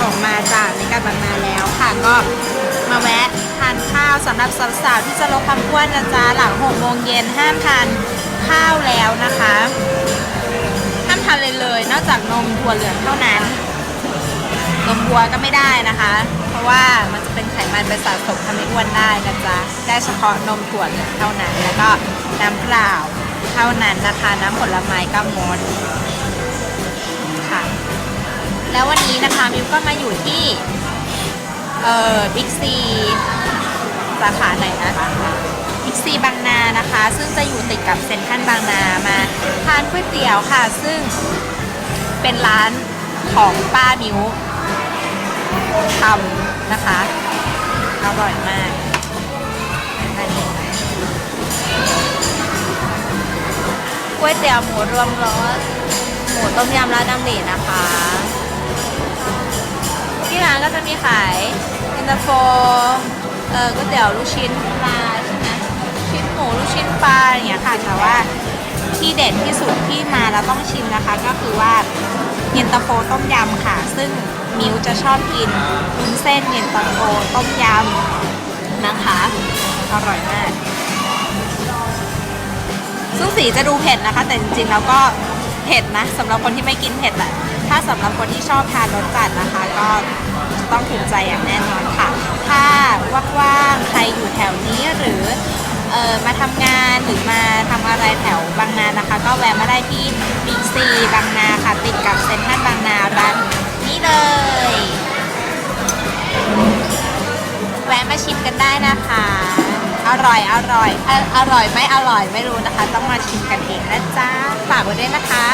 ออกมาจากในการบางนาแล้วค่ะก็มาแวะทานข้าวสำหรับสาวๆที่จะลดความอ้วนนะจ๊ะหลัง6โมงเย็นห้ามทานข้าวแล้วนะคะห้ามทานเลยเลยนอกจากนมถั่วเหลืองเท่านั้นนมวัวก็ไม่ได้นะคะ เพราะว่ามันจะเป็นไขมันไปสะสมทำให้อ้วนได้นะจ๊ะได้เฉพาะนมถั่วเหลืองเท่านั้นแล้วก็น้ำเปล่าเท่านั้นนะคะน้ำผลไม้ก็งด แล้ววันนี้นะคะมิวก็มาอยู่ที่ เอ่อบิ๊กซีสาขาไหนนะบิ๊กซีบางนานะคะ ซึ่งจะอยู่ติดกับเซ็นทรัลบางนามาทานก๋วยเตี๋ยวค่ะ ซึ่งเป็นร้านของป้ามิวทำนะคะอร่อยมากอันนี้ก๋วยเตี๋ยวหมูรวมรสหมูต้มยำราดน้ำหลีนะคะ ก็จะมีขายเย็นตาโฟเออก๋วยเตี๋ยวลูกชิ้นปลาใช่ไหมชิ้นหมูลูกชิ้นปลาอย่างเงี้ยค่ะแต่ว่าที่เด็ดที่สุดที่มาแล้วต้องชิมนะคะ ก็คือว่าเย็นตาโฟต้มยำค่ะ ซึ่งมิวจะชอบกินวุ้นเส้นเย็นตาโฟต้มยำนะคะ อร่อยมาก ซึ่งสีจะดูเผ็ดนะคะ แต่จริงๆแล้วก็เผ็ดนะสำหรับคนที่ไม่กินเผ็ดแหละถ้าสำหรับคนที่ชอบทานรสจัดนะคะ ก็ ต้องถูกใจอย่างแน่นอนค่ะ ถ้าว่างๆใครอยู่แถวนี้หรือเออมาทำงานหรือมาทำอะไรแถวบางนานะคะ ก็แวะมาได้ที่บิ๊กซีบางนาค่ะ ติดกับเซ็นทรัลบางนาร้านนี้เลย แวะมาชิมกันได้นะคะ อร่อยอร่อยเอ่ออร่อยไม่อร่อยไม่รู้นะคะ ต้องมาชิมกันเองนะจ๊ะฝากไว้ด้วยนะคะ